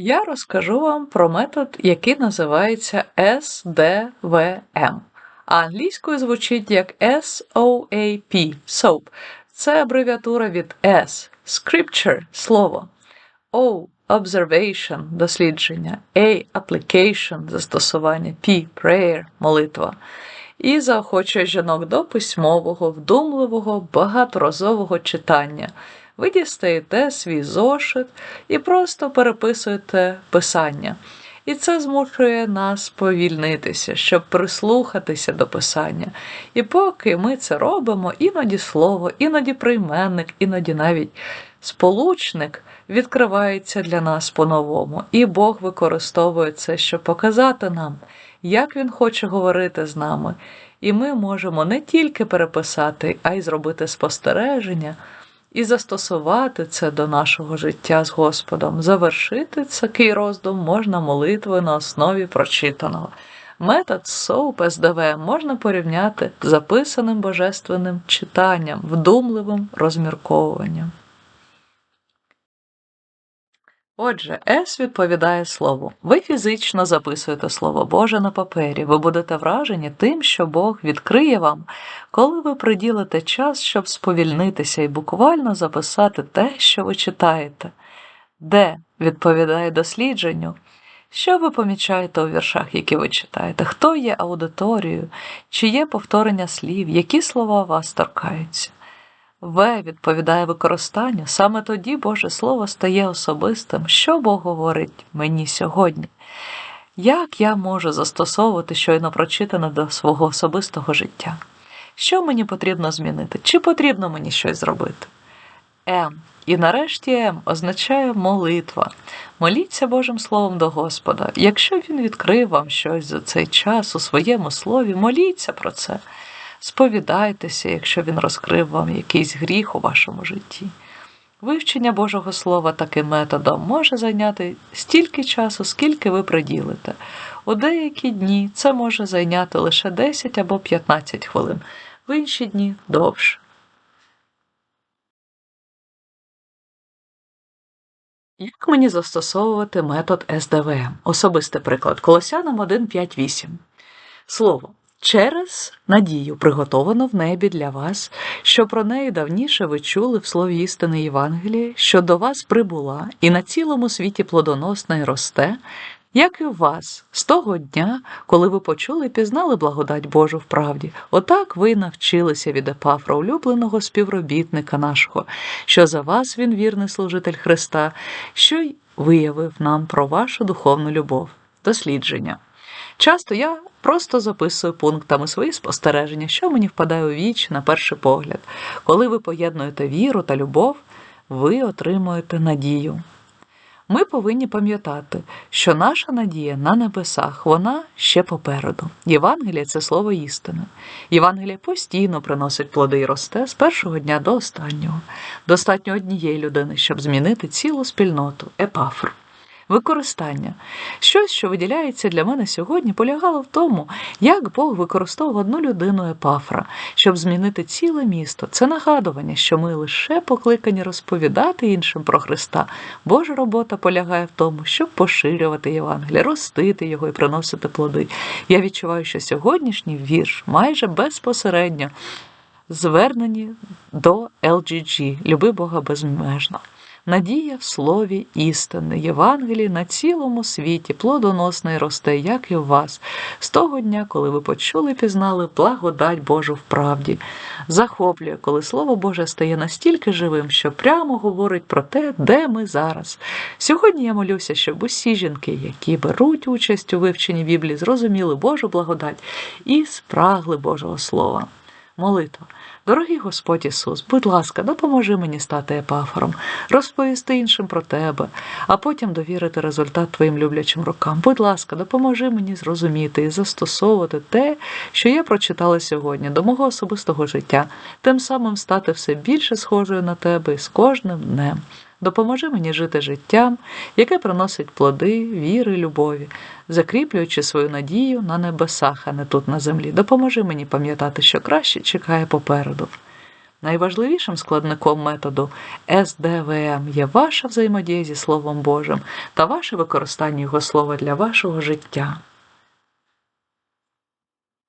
Я розкажу вам про метод, який називається SDVM, а англійською звучить як SOAP SOAP. Це абревіатура від S Scripture слово, O Observation дослідження, A Application застосування, P Prayer молитва. І заохочує жінок до письмового, вдумливого, багаторазового читання. Ви дістаєте свій зошит і просто переписуєте писання. І це змушує нас повільнитися, щоб прислухатися до писання. І поки ми це робимо, іноді слово, іноді прийменник, іноді навіть сполучник відкривається для нас по-новому, і Бог використовує це, щоб показати нам, як Він хоче говорити з нами. І ми можемо не тільки переписати, а й зробити спостереження і застосувати це до нашого життя з Господом. Завершити такий роздум можна молитвою на основі прочитаного. Метод соуп СДВ можна порівняти з записаним божественним читанням, вдумливим розмірковуванням. Отже, С відповідає слову. Ви фізично записуєте Слово Боже на папері. Ви будете вражені тим, що Бог відкриє вам, коли ви приділите час, щоб сповільнитися і буквально записати те, що ви читаєте. Д відповідає дослідженню. Що ви помічаєте у віршах, які ви читаєте? Хто є аудиторією? Чи є повторення слів? Які слова вас торкаються? В відповідає використанню, саме тоді Боже Слово стає особистим, що Бог говорить мені сьогодні. Як я можу застосовувати щойно прочитане до свого особистого життя? Що мені потрібно змінити? Чи потрібно мені щось зробити? М. І нарешті М означає молитва. Моліться Божим Словом до Господа. Якщо Він відкрив вам щось за цей час у своєму слові, моліться про це сповідайтеся, якщо він розкрив вам якийсь гріх у вашому житті. Вивчення Божого Слова таким методом може зайняти стільки часу, скільки ви приділите. У деякі дні це може зайняти лише 10 або 15 хвилин, в інші дні довше. Як мені застосовувати метод СДВМ? Особистий приклад Колосянам 1.5.8. Слово через надію, приготовано в небі для вас, що про неї давніше ви чули в слові істини Євангелії, що до вас прибула і на цілому світі плодоносна і росте, як і в вас, з того дня, коли ви почули і пізнали благодать Божу в правді, отак ви навчилися від Епафра, улюбленого співробітника нашого, що за вас він вірний служитель Христа, що й виявив нам про вашу духовну любов. Дослідження. Часто я просто записую пунктами свої спостереження, що мені впадає у віч на перший погляд. Коли ви поєднуєте віру та любов, ви отримуєте надію. Ми повинні пам'ятати, що наша надія на небесах, вона ще попереду. Євангеліє це слово істини. Євангеліє постійно приносить плоди і росте з першого дня до останнього. Достатньо однієї людини, щоб змінити цілу спільноту, епафру. Використання. Щось, що виділяється для мене сьогодні, полягало в тому, як Бог використовував одну людину епафра, щоб змінити ціле місто. Це нагадування, що ми лише покликані розповідати іншим про Христа. Божа робота полягає в тому, щоб поширювати Євангеліє, ростити його і приносити плоди. Я відчуваю, що сьогоднішній вірш майже безпосередньо звернені до LGG Люби Бога безмежно. Надія в слові істини, Євангелії на цілому світі, плодоносна й росте, як і в вас, з того дня, коли ви почули, пізнали благодать Божу в правді. Захоплює, коли Слово Боже стає настільки живим, що прямо говорить про те, де ми зараз. Сьогодні я молюся, щоб усі жінки, які беруть участь у вивченні Біблії, зрозуміли Божу благодать і спрагли Божого Слова. Молитва. Дорогий Господь Ісус, будь ласка, допоможи мені стати епафором, розповісти іншим про тебе, а потім довірити результат твоїм люблячим рукам. Будь ласка, допоможи мені зрозуміти і застосовувати те, що я прочитала сьогодні до мого особистого життя, тим самим стати все більше схожою на тебе і з кожним днем. Допоможи мені жити життям, яке приносить плоди, віри, любові, закріплюючи свою надію на небесах, а не тут на землі. Допоможи мені пам'ятати, що краще чекає попереду. Найважливішим складником методу СДВМ є ваша взаємодія зі Словом Божим та ваше використання його слова для вашого життя.